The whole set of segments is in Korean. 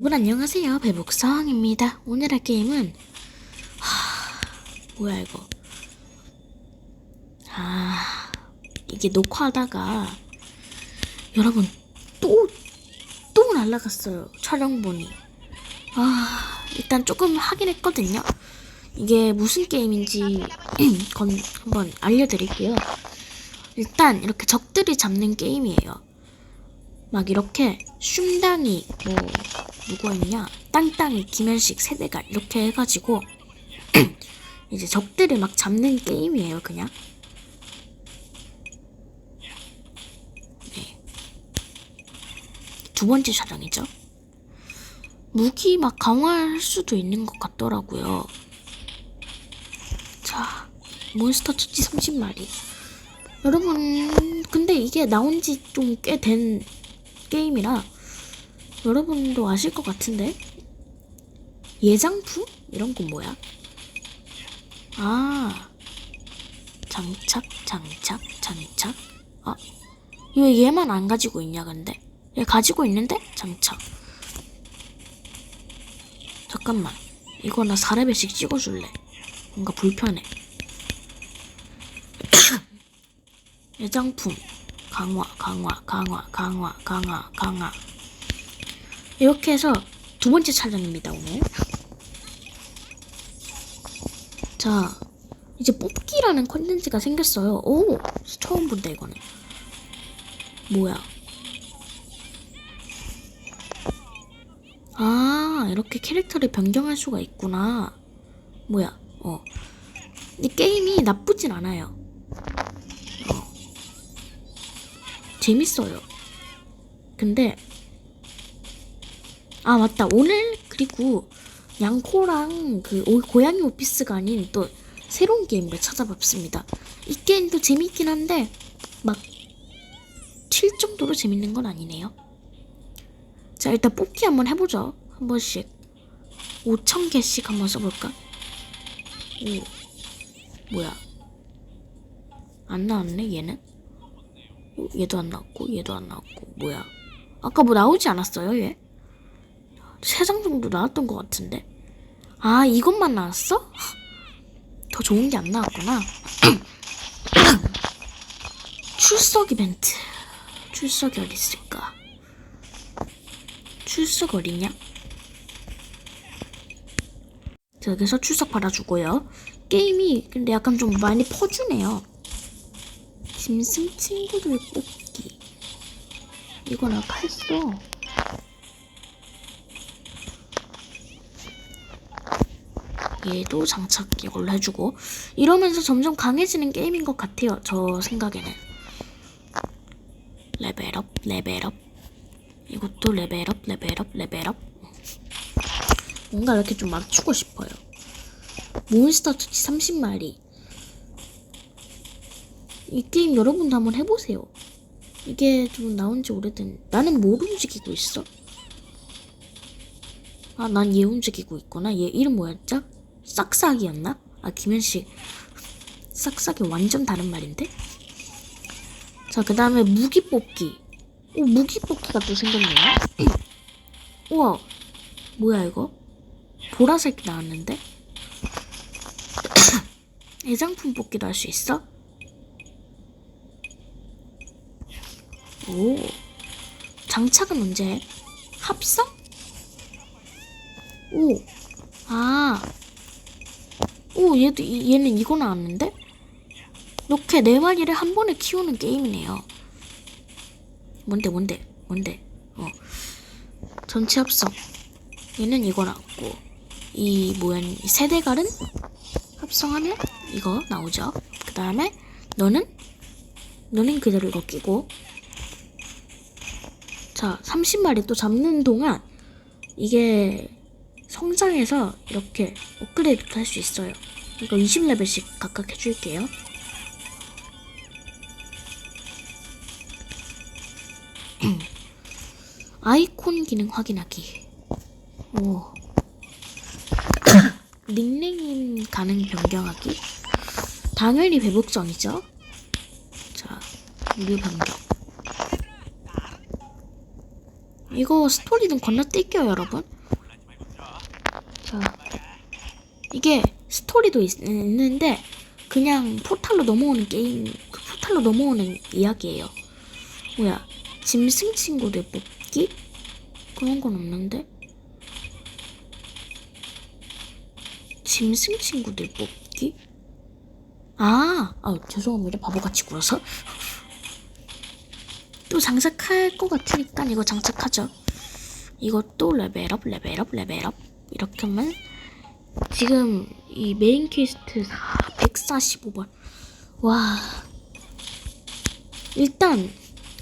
여러분 안녕하세요. 배북성입니다. 오늘 할 게임은 하... 뭐야 이거. 아 이게 녹화하다가 여러분 또또 날라갔어요. 촬영본이. 아 일단 조금 하긴 했거든요. 이게 무슨 게임인지 건 한번 알려드릴게요. 일단 이렇게 적들이 잡는 게임이에요. 막 이렇게 슌당이 뭐 누가 있냐 땅땅이 김현식 세대가 이렇게 해가지고 이제 적들을 막 잡는 게임이에요 그냥. 네. 두 번째 촬영이죠. 무기 막 강화할 수도 있는 것 같더라고요. 자 몬스터 처치 30마리. 여러분 근데 이게 나온 지 좀 꽤 된 게임이라 여러분도 아실 것 같은데? 예장품? 이런 건 뭐야? 아 장착 장착 장착? 아 왜 얘만 안 가지고 있냐 근데? 얘 가지고 있는데? 장착. 잠깐만. 이거 나 4레벨씩 찍어줄래. 뭔가 불편해. 예장품. 강화 강화 강화 강화 강화 강화 이렇게 해서 두 번째 촬영입니다 오늘. 자 이제 뽑기라는 컨텐츠가 생겼어요. 오 처음 본다 이거는. 뭐야? 아 이렇게 캐릭터를 변경할 수가 있구나. 뭐야? 어. 이 게임이 나쁘진 않아요. 재밌어요. 근데 아 맞다 오늘 그리고 양코랑 그 오- 고양이 오피스가 아닌 또 새로운 게임을 찾아봤습니다. 이 게임도 재밌긴 한데 막 칠 정도로 재밌는 건 아니네요. 자 일단 뽑기 한번 해보죠. 한 번씩 5천 개씩 한번 써볼까? 오 뭐야? 안 나왔네 얘는? 어, 얘도 안 나왔고 얘도 안 나왔고 뭐야 아까 뭐 나오지 않았어요 얘? 세 장 정도 나왔던 것 같은데? 아 이것만 나왔어? 더 좋은 게 안 나왔구나. 출석 이벤트. 출석이 어디 있을까? 출석 어디냐? 자, 여기서 출석 받아주고요. 게임이 근데 약간 좀 많이 퍼주네요. 짐승 친구들 뽑기. 이건 아까 했어. 얘도 장착 이걸로 해주고 이러면서 점점 강해지는 게임인 것 같아요. 저 생각에는. 레벨업, 레벨업. 이것도 레벨업, 레벨업, 레벨업. 뭔가 이렇게 좀 맞추고 싶어요. 몬스터 투치 30마리. 이 게임 여러분도 한번 해보세요. 이게 좀 나온 지 오래된. 나는 뭘 움직이고 있어? 아, 난 얘 움직이고 있구나. 얘 이름 뭐였죠? 싹싹이였나? 아, 김현식. 싹싹이 완전 다른 말인데? 자, 그 다음에 무기 뽑기. 오, 무기 뽑기가 또 생겼네요. 우와, 뭐야, 이거? 보라색 나왔는데? 애장품 뽑기도 할 수 있어? 오. 장착은 언제 해? 합성? 오. 아. 오, 얘도, 이- 얘는 이거 나왔는데? 이렇게 네 마리를 한 번에 키우는 게임이네요. 뭔데, 뭔데, 뭔데? 어. 전체 합성. 얘는 이거 나왔고. 이, 뭐야, 이 세 대갈은? 합성하면 이거 나오죠. 그 다음에, 너는? 너는 그대로 이거 끼고. 자, 30마리 또 잡는 동안 이게 성장해서 이렇게 업그레이드 할수 있어요. 이거 20레벨씩 각각 해줄게요. 아이콘 기능 확인하기. 오. 닉네임 가능 변경하기. 당연히 배복성이죠. 자, 무료 변경. 이거 스토리는 건너뛸게요 여러분 자 이게 스토리도 있, 있는데 그냥 포탈로 넘어오는 게임 그 포탈로 넘어오는 이야기예요. 뭐야 짐승 친구들 뽑기? 그런 건 없는데? 짐승 친구들 뽑기? 아, 아 죄송합니다. 바보같이 굴어서? 또 장착할 것 같으니까 이거 장착하죠. 이것도 레벨업 레벨업 레벨업. 이렇게 하면 지금 이 메인 퀘스트 145번. 와. 일단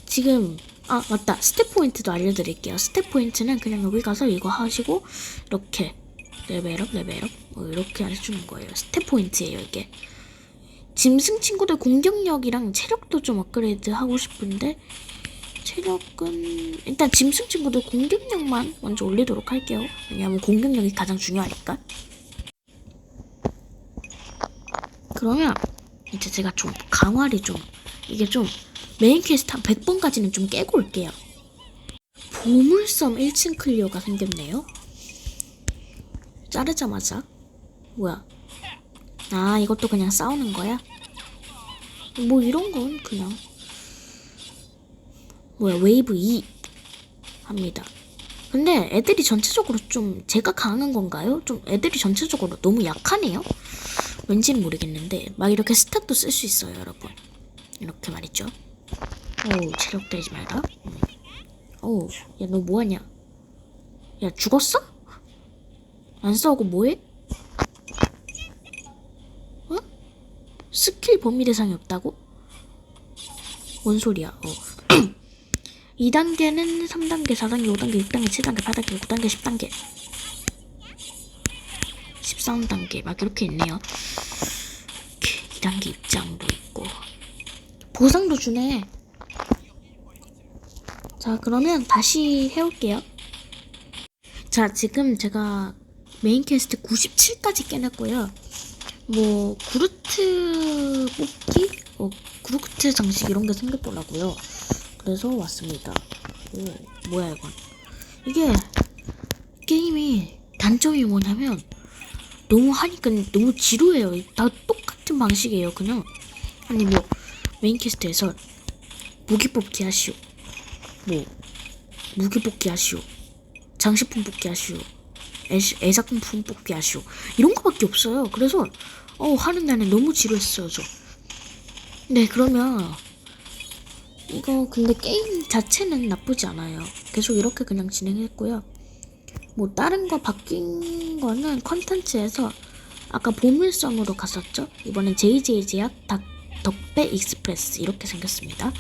지금 아 맞다. 스텝 포인트도 알려드릴게요. 스텝 포인트는 그냥 여기 가서 이거 하시고 이렇게 레벨업 레벨업. 뭐 이렇게 해주는 거예요. 스텝 포인트예요 이게. 짐승 친구들 공격력이랑 체력도 좀 업그레이드 하고 싶은데 체력은 일단 짐승 친구들 공격력만 먼저 올리도록 할게요. 왜냐면 공격력이 가장 중요하니까 그러면 이제 제가 좀 강화를 좀 이게 좀 메인 퀘스트 한 100번까지는 좀 깨고 올게요. 보물섬 1층 클리어가 생겼네요. 자르자마자 뭐야? 아 이것도 그냥 싸우는 거야? 뭐 이런 건 그냥 뭐야 웨이브 2 합니다. 근데 애들이 전체적으로 좀 제가 강한 건가요? 좀 애들이 전체적으로 너무 약하네요. 왠지는 모르겠는데 막 이렇게 스탯도 쓸 수 있어요 여러분 이렇게 말이죠 오 체력 되지 마라 음. 오야 너 뭐하냐 야 죽었어? 안 싸우고 뭐해? 어? 스킬 범위 대상이 없다고? 뭔 소리야 어 2단계는 3단계, 4단계, 5단계, 6단계, 7단계, 8단계, 9단계, 10단계 13 단계 막 이렇게 있네요. 2단계 입장도 있고 보상도 주네. 자 그러면 다시 해올게요. 자 지금 제가 메인 퀘스트 97까지 깨냈고요. 뭐 구르트 뽑기, 어, 구르트 장식 이런 게 생겼더라고요. 그래서 왔습니다. 오 뭐야 이건? 이게 게임이 단점이 뭐냐면 너무 하니까 너무 지루해요. 다 똑같은 방식이에요. 그냥 아니 뭐 메인 퀘스트에서 무기 뽑기 하시오. 뭐 무기 뽑기 하시오. 장식품 뽑기 하시오. 애, 애작품 뽑기 하시오. 이런 거밖에 없어요. 그래서 어 하는 날에 너무 지루했어요. 저. 네 그러면 이거 근데 게임 자체는 나쁘지 않아요. 계속 이렇게 그냥 진행했고요. 뭐 다른 거 바뀐 거는 컨텐츠에서 아까 보물섬으로 갔었죠. 이번엔 JJ 제약 닭 덕배 익스프레스 이렇게 생겼습니다.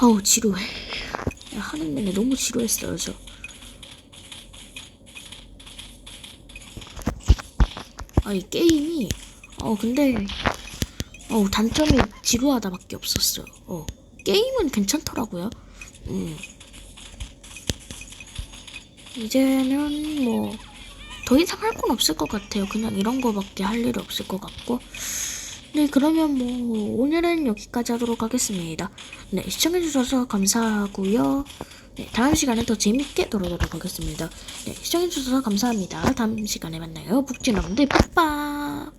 아우 지루해. 야, 하는 내내 너무 지루했어요 저. 아이 게임이 어 근데 어 단점이 지루하다밖에 없었어요. 어 게임은 괜찮더라고요. 음. 이제는 뭐 더 이상 할 건 없을 것 같아요. 그냥 이런 거밖에 할 일이 없을 것 같고. 네, 그러면 뭐 오늘은 여기까지 하도록 하겠습니다. 네, 시청해주셔서 감사하고요. 네, 다음 시간에 더 재밌게 돌아오도록 하겠습니다. 네, 시청해주셔서 감사합니다. 다음 시간에 만나요. 북진 여러분들, 빠빠!